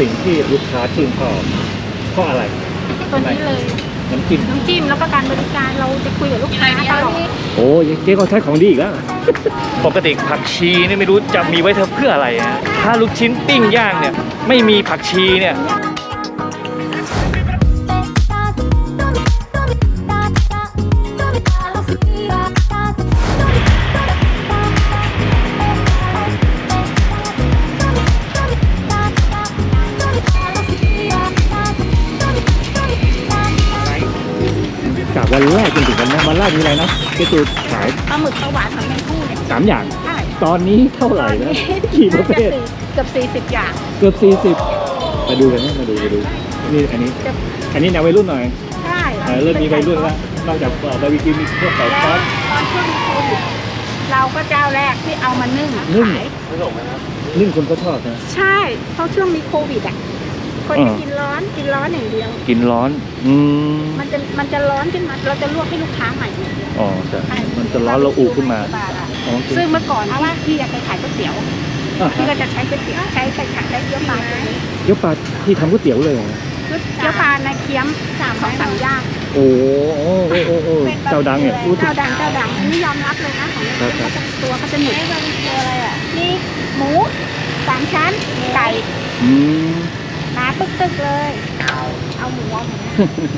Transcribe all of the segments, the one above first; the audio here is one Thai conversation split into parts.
สิ่งที่ลูกค้าชื่นชอบเพราะอะไรตัวนี้เลยน้ำจิ้มน้ำจิ้มแล้วก็การบริการเราจะคุยกับลูกค้าตลอดโอ้ยเจ๊ก็ใช้ของดีอีกแล้ว ปกติผักชีนี่ไม่รู้จะมีไว้เพื่ออะไรนะถ้าลูกชิ้นปิ้งย่างเนี่ย ไม่มีผักชีเนี่ย จากวันแรกจนถึงวันนี้วันแรกมีอะไรนะเจ๊ตูขายปลาหมึกปลาหวานของแมงคู่เนี่ยสามอย่าง ใช่ตอนนี้เท่าไหร่นะกี่ประเภทเกือบสี่สิบอย่าง เกือบสี่สิบมาดูกันนะมาดูมาดูนี่อันนี้เกือบอันนี้แนววัยรุ่นหน่อยใช่เออเริ่มมีวัยรุ่นแล้วนอกจากเอ่อบาร์บีคิวมีพวกไก่แล้วทอดตอนช่วงโควิดเราก็เจ้าแรกที่เอามานึ่งนึ่งขายนึ่งคนก็ชอบนะใช่เพราะช่วงมีโควิดอะ คนอ่าจะกินร้อนกินร้อนอย่างเดียว กินร้อน อืมมันจะมันจะร้อนขึ้นมาเราจะลวกให้ลูกค้าใหม่อ๋อจะมันจะร้อนเราอุขึ้นมาอ๋อซึ่งเมื่อก่อนเพราะว่าพี่อยากไปขายก๋วยเตี๋ยวอะพี่ก็จะใช้ก๋วยเตี๋ยวใช้ใส่ผักได้เกี๊ยวปลาตัวนี้เดี๋ยวปลาที่ทำก๋วยเตี๋ยวเลยเหรอเกี๊ยวปลาในเคี้ยมสามของสามย่างโอ้โอ้โอ้โอ้โอ้เจ้าดังเนี่ยรู้สึกเจ้าดังเจ้าดังอันนี้ยอมรับเลยนะของครับเขาจะตัวเขาจะหนุกตัวอะไรอะนี่หมูสามชั้นไก่อืมหนา ตึกตึกๆเลย เอาหมูเอาหมู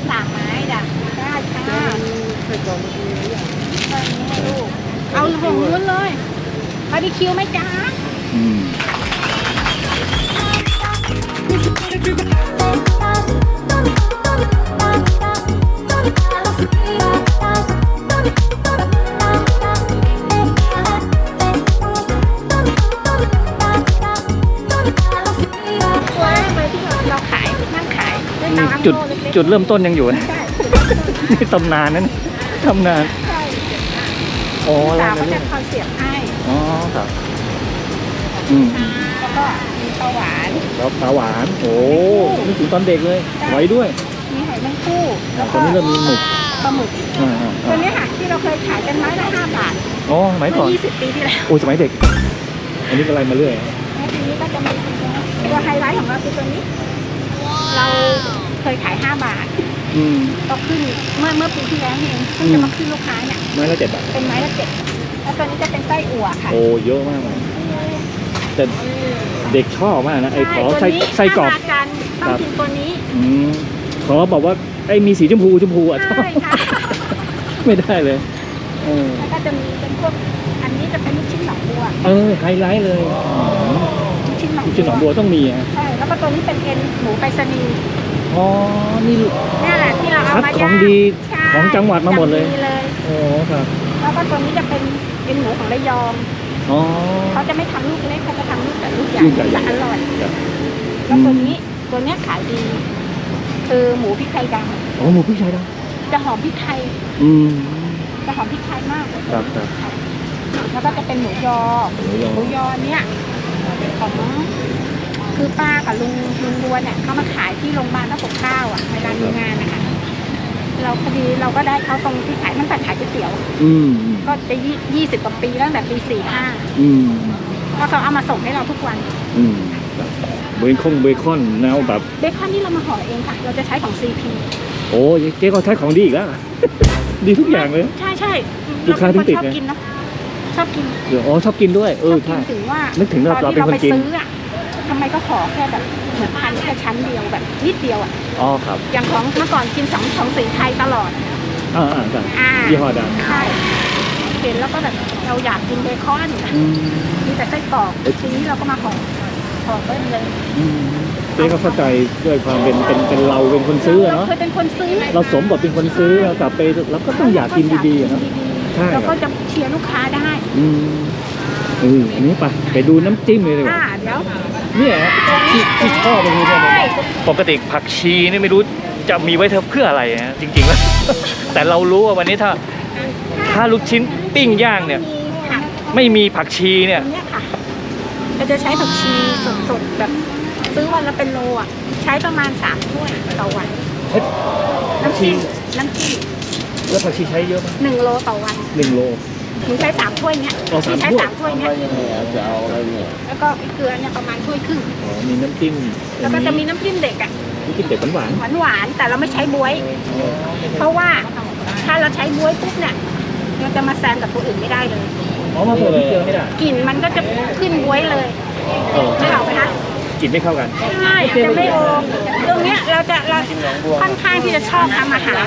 สามไม้จ้ะได้ค่ะตอนนี้ให้ลูก เอาของนู้นเลยบาร์บีคิวไหมจ๊ะอืม จุดโล่เล็กๆจุดเริ่มต้นยังอยู่นะใช่นี่ตำนานนั้นตำนาน ใช่อ๋อสาแล้ววนะเขาจะคอยเสียบให้อ๋อครับ อืม แล้วก็มีปลาหวาน แล้วปลาหวาน โอ้นึกถึงตอนเด็กเลยไว้ด้วยมีหอยแมงคู่แล้วตก็อนนี้เริ่มมีหมึกปลาหมึกอ่าอ่าตัวอ่านี้ค่ะที่เราเคยขายกันไม้ละห้าบาทอ๋อสมัยก่เมื่อนอยี่สิบปีที่แล้วโอ้สมัยเด็ก อันนี้ก็ไล่มาเรื่อยแล้วทีนี้ก็จะมีตัวไฮไลท์ของเราคือตัวนี้ เรา เคยขายห้าบาทอืมก็ขึ้นเมื่อเมื่อปีที่แล้วนี่เองเพิ่งจะมาขึ้นลูกค้าเนี่ยไม้ละเจ็ดบาทเป็นไม้ละเจ็ดแล้วตัวนี้จะเป็นไส้อั่วค่ะโอ้เยอะมากเลยแต่เด็กชอบมากนะไอ้ขอไส้ตัวนี้ไส้กรอบถ้ามากันต้องกินตัวนี้อืมขอบอกว่าไอ้มีสีชมพูชมพูอะชอบใช่ค่ะไม่ได้เลยเออแล้วก็จะมีเป็นพวกอันนี้จะเป็นลูกชิ้นหนองบัวเออไฮไลท์เลยลูกชิ้นหนองลูกชิ้นหนองบัวต้องมีอะใช่แล้วก็ตัวนี้เป็นเอ็นหมูไปรษณีย์ อ๋อ นี่เนี่ยแหละที่เราเอาคัดมาขอย่างงดีใช่ของจังหวัดมาหมดเลย จังเลยโอ้ครับ แล้วก็ตัวนี้จะเป็นเอ็นหมูของระยองอ๋อ เขาจะไม่ทำลูกเล็กเขาจะทำลูกแต่ลูกใหญ่ลูกใหญ่ๆจะอร่อยครับ แล้วตัวนี้ตัวเนี้ยขายดี คือหมูพริกไทยดโอ้หมูพริกไทยดำจะหอมพริกไทยำอืม จะหอมพริกไทยมากครับครับ แล้วก็จะเป็นหมูยอ หมูยอหมูยอเนี่ยของ คือป้ากับลุงลุงดวนเนี่ยเขามาขายที่โรงพยาบาลพระปกเกล้าอะเวลามีงานนะคะเราพอดีเราก็ได้เขาตรงที่ขายตั้งแต่ขายก๋วยเตี๋ยว อืมก็จะยี่ยี่สิบกว่าปีตั้งแต่ปีสี่ห้าอืมเพราะเขาเอามาส่งให้เราทุกวัน อืมครับเบคอนเบคอนแนวแบบเบคอนนี่เรามาห่อเองค่ะ เราจะใช้ของ CP โอ้ยเจ๊ก็ใช้ของดีอีกแล้วดีทุกอย่างเลย ใช่ใช่ลูกค้าถึงติดชอบไงกินเนาะชอบกินเดี๋ยวอ๋อชอบกินด้วย เออชอบใช่กินถึงว่านึกถึงเราตอนที่เราเราเป็นไปคนกินซื้ออะ ทำไมก็ขอแค่แบบเหมือนพันแค่ชั้นเดียวแบบนิดเดียวอะอ๋อครับอย่างของเมื่อก่อนกินสองของสีไทยตลอดอ่าอ่าใช่อ่ายี่ห้อดังใช่เห็นแล้วก็แบบเราอยากกินเบคอนอืมมีแต่ไส้กรอกเอ้ยทีนี้เราก็มาห่อห่อเบิ้ลเลยอืมเจ๊ก็เข้าใจด้วยความเป็นเป็นเป็นเราเป็นคนซื้ออะเราเนาะเคยเป็นคนซื้อเราสมบทเป็นคนซื้อเรากลับไปเราก็ต้องอยากกินดีๆอะเนาะใช่เราก็จะเชียร์ลูกค้าได้อืมเอออันนี้ไปไปดูน้ำจิ้มเลยดีกว่าอ่าเดี๋ยว เนี่ยที่ที่ชอบก็คือเนี่ยใช่ปกติผักชีนี่ไม่รู้จะมีไว้เพื่ออะไรนะจริงๆแล้ว แต่เรารู้ว่าวันนี้ถ้าถ้าลูกชิ้นปิ้งย่างเนี่ยค่ะไม่มีผักชีเนี่ยตัวเนี้ยค่ะเราจะใช้ผักชีสดๆแบบซื้อวันละเป็นโลอะ ใช้ประมาณสามถ้วยต่อวันเฮ้ยผักน้ำชีจิ้มน้ำจิ้มแล้วผักชีใช้เยอะไหมหนึ่งโลต่อวันหนึ่งโล หนูใช้สามถ้วยเนี้ยอ๋อสามใช้ถ้วยสามถ้วยเนี้ยจะเอาอะไรเนี่ยแล้วก็พริกเกลือเนี่ยประมาณถ้วยครึ่ง อ๋อมีน้ำจิ้มแล้วก็จะมีน้ำจิ้มเด็กอะน้ำจิ้มเด็กหวานหวานหวานๆแต่เราไม่ใช้บวยๆเพราะว่าถ้าเราใช้บวยปุ๊บเนี่ยเราจะมาแซมกับตัวอื่นไม่ได้เลยอ๋อมาเพิ่มพริกเกลือไม่ได้กลิ่นมันก็จะขึ้นบวยเลยเออไม่ออกไหมคะกินไม่เข้ากัน ใช่จะไม่โอมตรงเนี้ยเราจะเรา ค่อนข้างที่จะชอบทำอาหาร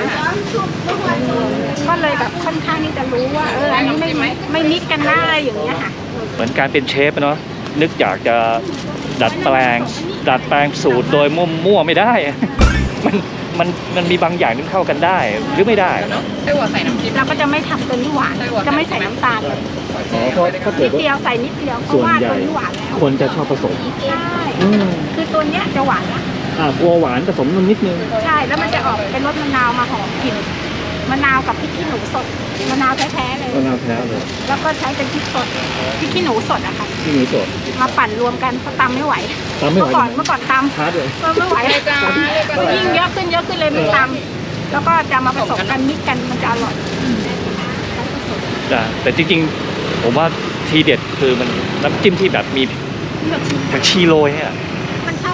ก็เลยแบบค่อนข้างที่จะรู้ว่าเอออันนี้ไม่ไม่มิกกันได้อย่างเงี้ยค่ะเหมือนการเป็นเชฟอะเนาะนึกอยากจะดัดแปลง ดัดแปลงสูตรโดยมั่วๆไม่ได้ มันมันมันมีบางอย่างที่เข้ากันได้หรือไม่ได้เนาะไส้หัวใส่น้ำจิ้มเราก็จะไม่ทำตัวนี้หวานจะไม่ใส่น้ำตาลเลยอ๋อเพราะถ้านิเกิดดว่าเดียวใส่นิดเดียวเพส่ราะวนว่าใหญ่ตัวนี้หวานแล้วคนจะชอบผสมใช่อืมคือตัวเนี้ยจะหวานละ อ่ากลัวหวานผสมนมนิดนึง ใช่แล้วมันจะออกเป็นรสมะนาวมาหอมกลิ่นมะนาวกับพริกขี้หนูสดมะนาวแท้ๆเลย มะนาวแท้เลยแล้วก็ใช้เป็นพริกสดพริกขี้หนูสดอะค่ะที่มีสด มาปั่นรวมกันเพราะตำไม่ไหวตามไม่ไหว เมื่อก่อนเมื่อก่อนตฮาร์ดเลยำก็ไม่ไหวยิ่งเยอะขึ้นเยอะขึ้นเลยไม่ตำแล้วก็จะมาผสมกันมิกกันมันจะอร่อยจ้ะแต่จริงๆ ผมว่าทีเด็ดคือมันน้ำจิ้มที่แบบมีผักชีโรยเนี่ยมันเข้า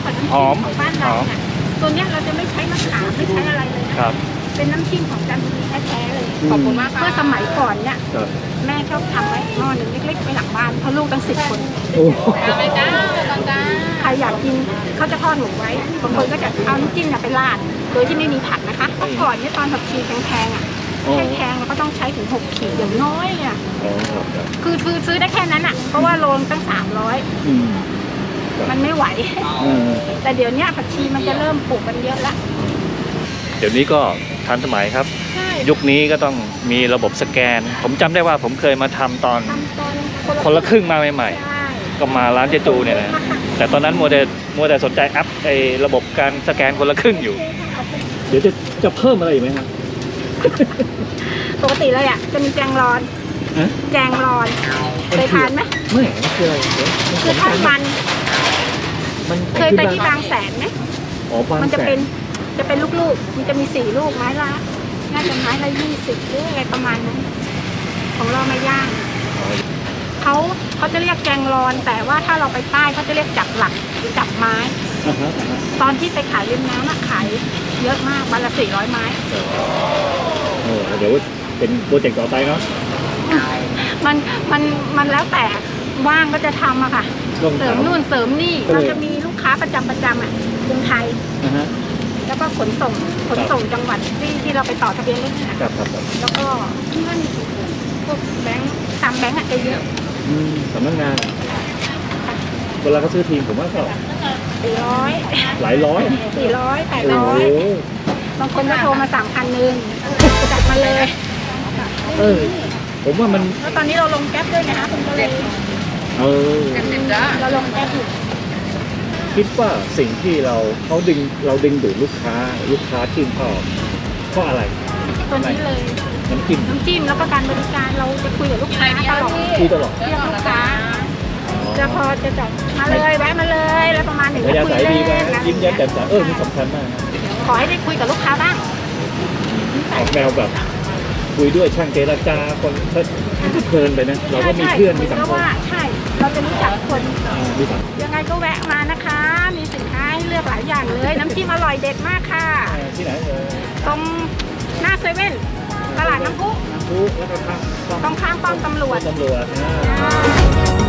กับน้ำหจิ้อมมของบ้านเราหอม เนี่ยตัวเนี้ยเราจะไม่ใช้มะขามไม่ใช้อะไรเลยนะครับ เป็นน้ำจิ้มของจันทบุรีแท้ๆเลยขอบคุณมากค่ะ เมื่อสมัยก่อนเนี่ยครับ แม่ชอบทำไว้หม้อหนึ่งเล็กๆไว้หลังบ้านเพราะลูกตั้งสิบคน โอ้อะไรจ้าอะไรจ้าใครอยากกินเขาจะทอดหมูไว้บางคนก็จะเอาน้ำจิ้มเนี่ยไปราดโดยที่ไม่มีผักนะคะเมื่อก่อนเนี่ยตอนผักชีแพงๆอะอ๋อแพงๆเราก็ต้องใช้ถึงหกขีดอย่างน้อยเลยอะอ๋อครับครับคือคือซื้อได้แค่นั้นอะเพราะว่าโลนตั้งสามร้อยอืม มันไม่ไหว อืมแต่เดี๋ยวเนี้ยผักชีมันจะเริ่มปลูกกันเยอะละเดี๋ยวนี้ก็ทันสมัยครับ ใช่ยุคนี้ก็ต้องมีระบบสแกน ผมจำได้ว่าผมเคยมาทำตอนทำตอนคนละครึ่งมาใหม่ ใช่ๆ ก็มาร้านเจจูเนี่ยนะแต่ตอนนั้นมัวแต่มัวแต่สนใจอัพไอ้ระบบการสแกนคนละครึ่งอยู่ เดี๋ยวจะจะเพิ่มอะไรอีกไหมครับ ปกติเลยอะจะมีแจงรอน ฮะ แจงรอนเคยทานไหมไม่มันคืออะไรเดี๋ยวคือทอดมัน มันเคยไปที่บางแสนไหมอ๋อบางมันจะแสเป็นจะเป็นลูกๆ มันจะมีสี่ลูกไม้ละน่าจะไม้ละยี่สิบหรืออะไรประมาณนั้น ของเราไม่ย่างเขาเขาจะเรียกแกงรอน แต่ว่าถ้าเราไปใต้เขาจะเรียกจับหลักหรือจับไม้ อ่าฮะอ่าฮะตอนที่ไปขายริมน้ำอะขายเยอะมากวันละสี่ร้อยไม้ เออเดี๋ยวเป็นโปรเจกต์ต่อไปเนาะมันมันมันแล้วแต่ว่างก็จะทำอะค่ะ ลองเสริถามมนู่นเสริมนี่เออเราจะมีลูกค้าประจำประจำอะกรุงไทย นะฮะแล้วก็ขนส่งขนส่งจังหวัดที่ที่เราไปต่อทะเบียนรถเนี่ยครับครับครับแล้วก็เงินพวกแบงค์ตามแบงค์อะจะเยอะอืมสำนักงานเวลาเขาซื้อทีมผมว่าก็สี่ร้อยหลายร้อยสี่ร้อยแปดโอ้ร้อโหยบางคนก็โทรมาสามพันหนึ่งจัดมาเลย เออ ผมว่ามันแล้วตอนนี้เราลงแก๊ปด้วยนะคะคุณก็เลย เออเจ็ดสิบจ้าเราลงแก๊ปอยู่คิดว่าสิ่งที่เราเขาดึงเราดึงดูดลูกค้าลูกค้าชื่นชอบเพราะอะไรตัวนี้เลยน้ำจิ้มน้ำจิ้มแล้วก็การบริการเราจะคุยกับลูกค้าตลอดที่ตลอดเรียกลูกค้าจะพอจะจัดมาเลยแวะมาเลยแล้วประมาณหนึ่งระยะคุสายเล่ดีไหมนอะไรยิ้มแย้มแจ่มใสเออนี่สำคัญมากนะขอให้ได้คุยกับลูกค้าบ้างออกแนวแบบคุยด้วยช่างเจรจาคนก็เพลินไปนะเราก็มีเพื่อนมีสังเพราะคมว่าใช่ เราจะรู้จักคนอ่ามีสังคมยังไงก็แวะมานะคะ มีสินค้าให้เลือกหลายอย่างเลย น้ำจิ้มอร่อยเด็ดมากค่ะ ที่ไหนเออตรงหน้าเซเว่นตลาดน้ำพุน้ำพุแล้วก็ข้างตรงข้างป้อมตำรวจตำรวจนะจ้า